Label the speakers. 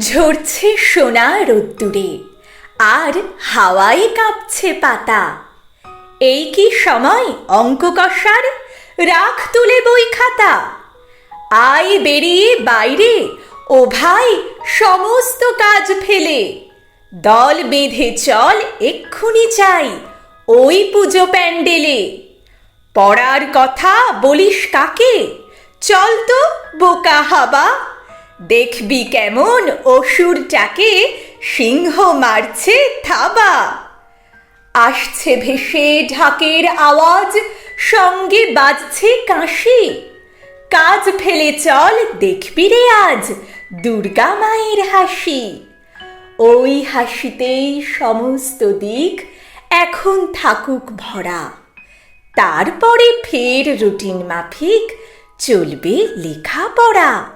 Speaker 1: ঝরছে সোনা রোদ্দুরে, আর হাওয়ায় কাঁপছে পাতা। এই কি সময় অঙ্ক কষার? রাখ তুলে বই খাতা। আয় বেরিয়ে বাইরে, ও ভাই সমস্ত কাজ ফেলে। দল বেঁধে চল এক্ষুনি চাই ওই পুজো প্যান্ডেলে। পড়ার কথা বলিস কাকে? চল তো বোকা হাবা। দেখবি কেমন অসুরটাকে সিংহ মারছে থাবা। আসছে ভেসে ঢাকের আওয়াজ, সঙ্গে বাজছে কাশি। কাজ ফেলে চল, দেখবি রে আজ দুর্গা মায়ের হাসি। ওই হাসিতেই সমস্ত দিক এখন থাকুক ভরা। তারপরে ফের রুটিন মাফিক, চলবে লেখাপড়া।